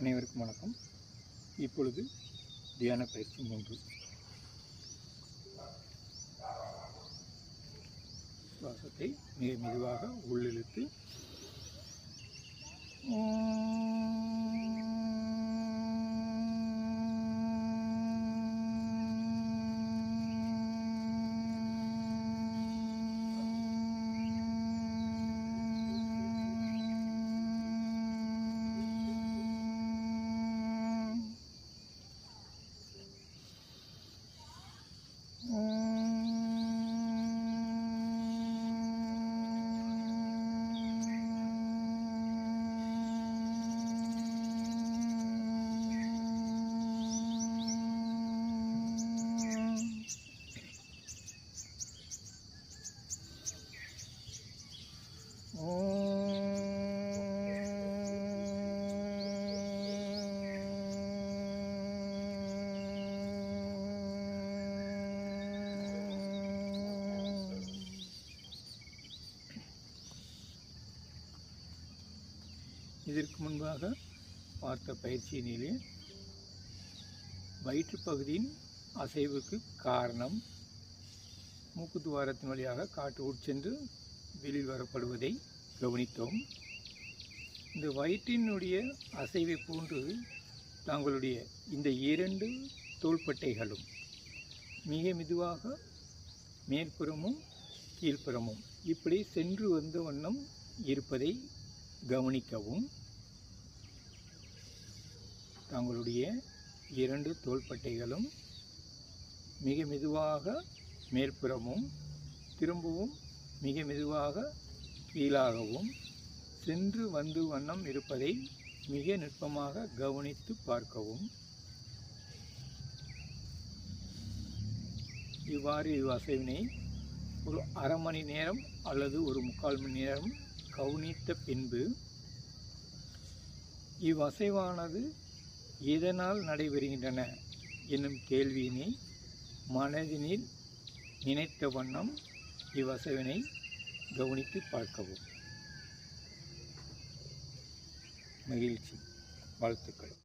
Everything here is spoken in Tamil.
அனைவருக்கும் வணக்கம். இப்பொழுது தியான பயிற்சி மூன்று. சுவாசத்தை மிக மெதுவாக உள்ளிழுத்து இதற்கு முன்பாக பார்த்த பயிற்சியினிலே வயிற்றுப்பகுதியின் அசைவுக்கு காரணம் மூக்கு துவாரத்தின் வழியாக காற்று உட்சென்று வெளியில் வரப்படுவதை கவனித்தோம். இந்த வயிற்றினுடைய அசைவை போன்று தங்களுடைய இந்த இரண்டு தோள்பட்டைகளும் மிக மெதுவாக மேற்புறமும் கீழ்ப்புறமும் இப்படி சென்று வந்த வண்ணம் இருப்பதை கவனிக்கவும். தங்களுடைய இரண்டு தோள்பட்டைகளும் மிக மெதுவாக மேற்புறமும் திரும்பவும் மிக மெதுவாக கீழாகவும் சென்று வந்து வண்ணம் இருப்பதை மிக நுட்பமாக கவனித்து பார்க்கவும். இவ்வாறு இவ்வசைவினை ஒரு அரை மணி நேரம் அல்லது ஒரு முக்கால் மணி நேரம் கவனித்த பின்பு இவ்வசைவானது இதனால் நடைபெறுகின்றன என்னும் கேள்வியினை மனதினில் நினைத்த வண்ணம் இவ்வசைவினை கவனித்து பார்க்கவும். மகிழ்ச்சி. வாழ்த்துக்கள்.